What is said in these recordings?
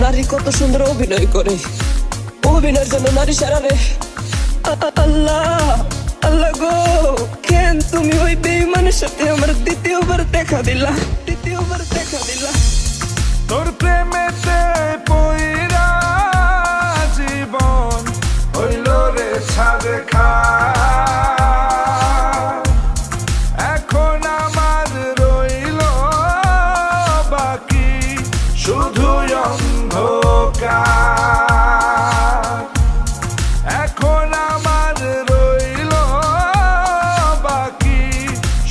নারী কত সুন্দর অভিনয় করে। অভিনয়ের জন্য নারী সারাবে। আল্লাহ আল্লাহ গো, কেন তুমি ওই বেইমানের সাথে আমার দ্বিতীয়বার দেখা দিলা? দ্বিতীয়বার দেখা দিলা।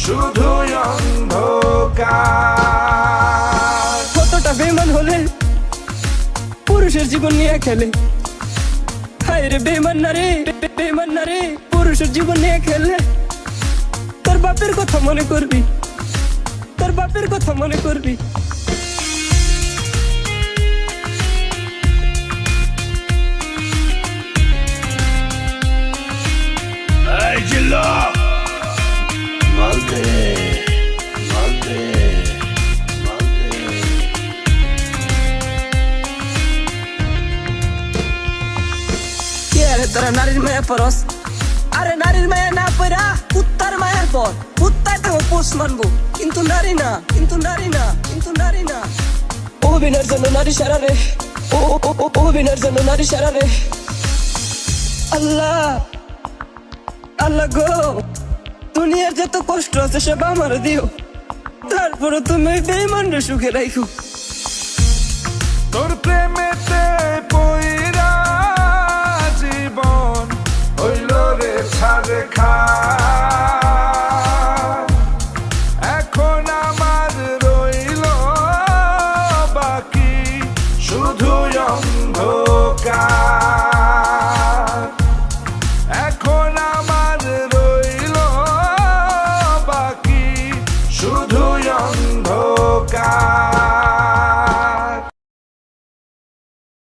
শুধু অন্ধকার। কতটা বেমান হলে পুরুষের জীবন নিয়ে খেলে? হায় রে বেমান না রে বেমান না রে পুরুষের জীবন নিয়ে খেলে। তোর বাপের কথা মনে করবি তোর বাপের কথা মনে করবি। জিল্লা তোরা নারীর মায়া পরস আরে নারীর মায়া না পড়া কুত্তার মায়ার পর। কুত্তায় তো পোষ মানবো কিন্তু নারী না কিন্তু নারী না কিন্তু নারী না। অভিনয়ের জন্য নারী সারারে ও ও, ও, ও, অভিনয়ের জন্য নারী সারারে আল্লাহ আল্লাহ গো। দুনিয়ার যত কষ্ট আছে সব আমার দিও। তারপরে তুমি ওই বেইমানরে সুখে রাখো রে ছাড় এখন আমার রইল বাকি শুধু অন্ধকার।